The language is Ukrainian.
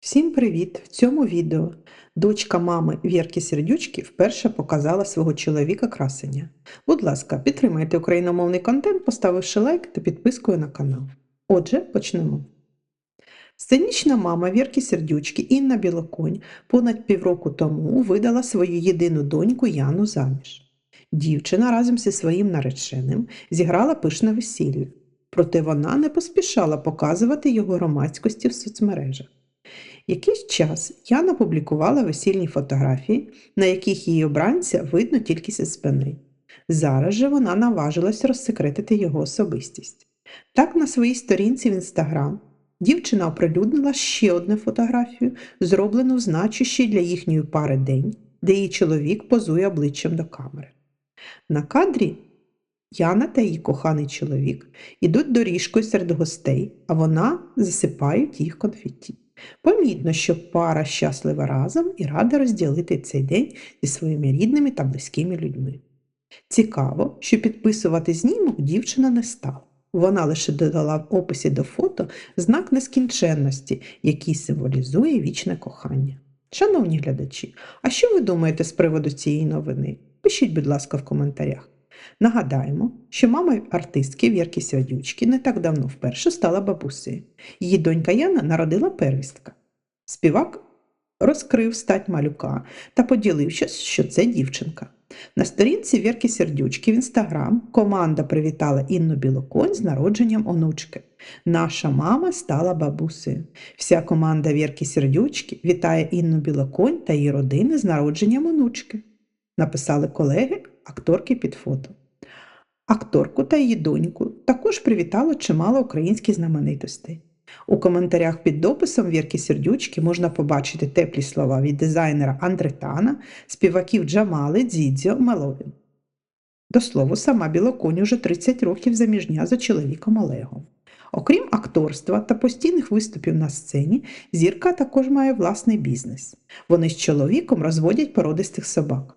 Всім привіт! В цьому відео дочка мами Вірки Сердючки вперше показала свого чоловіка красення. Будь ласка, підтримайте україномовний контент, поставивши лайк та підпискою на канал. Отже, почнемо. Сценічна мама Вірки Сердючки Інна Білоконь понад півроку тому видала свою єдину доньку Яну заміж. Дівчина разом зі своїм нареченим зіграла пишне весілля, проте вона не поспішала показувати його громадськості в соцмережах. Якийсь час Яна публікувала весільні фотографії, на яких її обранця видно тільки зі спини. Зараз же вона наважилась розсекретити його особистість. Так, на своїй сторінці в інстаграм дівчина оприлюднила ще одну фотографію, зроблену в значущий для їхньої пари день, де її чоловік позує обличчям до камери. На кадрі Яна та її коханий чоловік ідуть доріжкою серед гостей, а вона засипають їх конфетті. Помітно, що пара щаслива разом і рада розділити цей день зі своїми рідними та близькими людьми. Цікаво, що підписувати знімок дівчина не стала. Вона лише додала в описі до фото знак нескінченності, який символізує вічне кохання. Шановні глядачі, а що ви думаєте з приводу цієї новини? Пишіть, будь ласка, в коментарях. Нагадаємо, що мама артистки Вірки Свядючки не так давно вперше стала бабусею. Її донька Яна народила первістка. Співак розкрив стать малюка та поділився, що це дівчинка. На сторінці Вірки Сердючки в інстаграм команда привітала Інну Білоконь з народженням онучки. Наша мама стала бабусею. Вся команда Вірки Сердючки вітає Інну Білоконь та її родини з народженням онучки. Написали колеги акторки під фото. Акторку та її доньку також привітало чимало українських знаменитостей. У коментарях під дописом Вірки Сердючки можна побачити теплі слова від дизайнера Андретана, співаків Джамали, Дзідзьо, Меловін. До слова, сама Білоконь уже 30 років заміжня за чоловіком Олегом. Окрім акторства та постійних виступів на сцені, зірка також має власний бізнес. Вони з чоловіком розводять породистих собак.